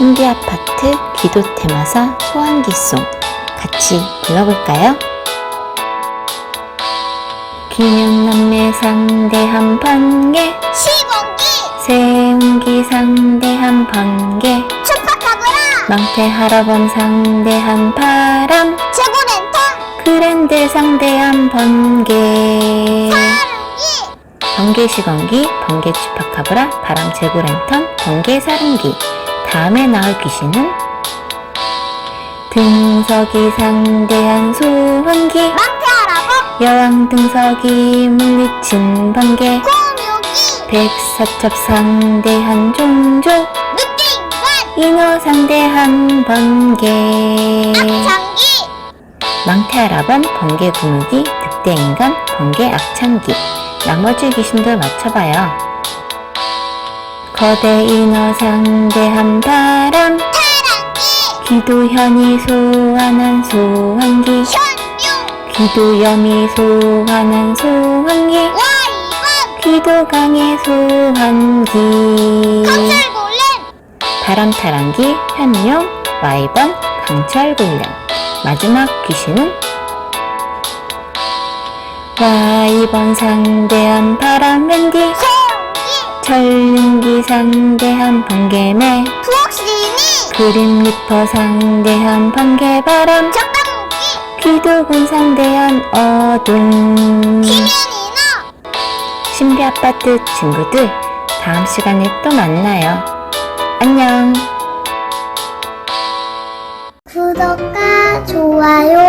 신비 아파트 기도 테마사 소환기송 같이 불러볼까요? 기념남매 상대한 번개. 시공기! 세운기 상대한 번개. 슈퍼카브라 망태 할아범 상대한 바람. 재고랜턴 그랜드 상대한 번개. 번개 시건기, 번개 추파카브라, 바람 제고 랜턴, 번개 사릉기. 다음에 나올 귀신은? 등석이 상대한 소환기, 망태아라범 여왕 등석이 물리친 번개, 공유기. 백사첩 상대한 종족, 늑대인간 잉어 상대한 번개, 악창기. 망태아라범, 번개 구무기, 늑대인간, 번개 악창기. 나머지 귀신들 맞춰봐요. 거대 인어 상대한 바람, 기도현이 소환한 소환기, 기도염이 소환한 소환기, 와이번 기도강의 소환기, 강철골렘. 바람타랑기, 현룡, 와이번, 강철골렘. 마지막 귀신은? 와이번 상대한 바람맨기, 철릉기 상대한 번개매, 부엌신이 그림 리퍼 상대한 번개바람, 적당기 기도군 상대한 어둠. 기면이너 신비 아파트 친구들, 다음 시간에 또 만나요. 안녕. 구독과 좋아요.